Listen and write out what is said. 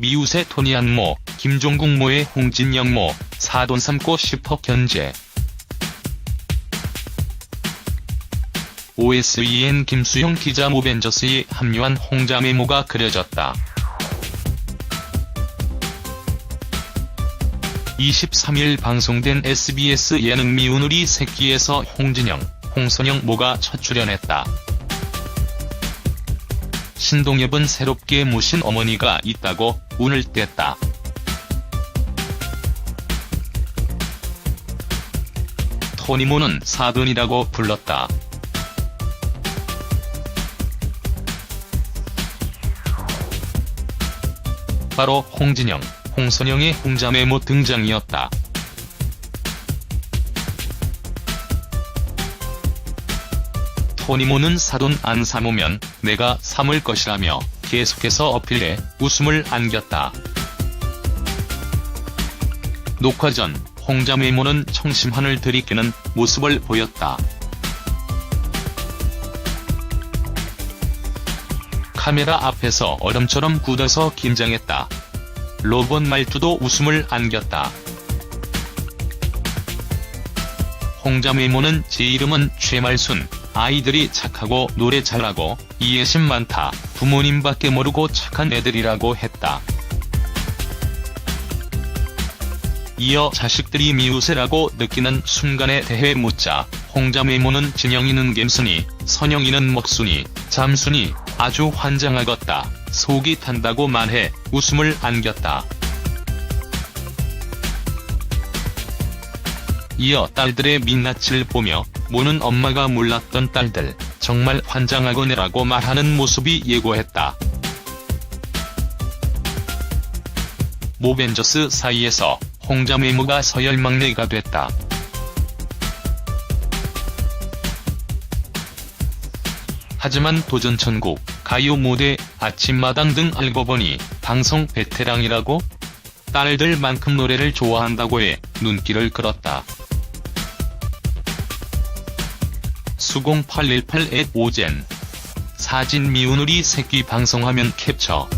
미우새 토니안모, 김종국모의 홍진영모, 사돈 삼고 싶어 견제. OSEN 김수영 기자 모벤져스에 합류한 홍자 메모가 그려졌다. 23일 방송된 SBS 예능 미우누리 새끼에서 홍진영, 홍선영 모가 첫 출연했다. 신동엽은 새롭게 모신 어머니가 있다고 운을 뗐다. 토니모는 사돈이라고 불렀다. 바로 홍진영, 홍선영의 홍자메모 등장이었다. 토니모는 사돈 안 사모면 내가 삼을 것이라며 계속해서 어필해 웃음을 안겼다. 녹화 전 홍자메모는 청심환을 들이키는 모습을 보였다. 카메라 앞에서 얼음처럼 굳어서 긴장했다. 로봇 말투도 웃음을 안겼다. 홍자메모는 제 이름은 최말순, 아이들이 착하고 노래 잘하고 이해심 많다, 부모님밖에 모르고 착한 애들이라고 했다. 이어 자식들이 미우새라고 느끼는 순간에 대해 묻자 홍자메모는 진영이는 갬순이, 선영이는 먹순이, 잠순이 아주 환장하겠다, 속이 탄다고 말해 웃음을 안겼다. 이어 딸들의 민낯을 보며 모는 엄마가 몰랐던 딸들 정말 환장하거네라고 말하는 모습이 예고했다. 모벤져스 사이에서 홍자 메모가 서열 막내가 됐다. 하지만 도전천국, 가요 무대, 아침마당 등 알고 보니 방송 베테랑이라고? 딸들만큼 노래를 좋아한다고 해 눈길을 끌었다. 수공 818 오젠. 사진 미우누리 새끼 방송화면 캡처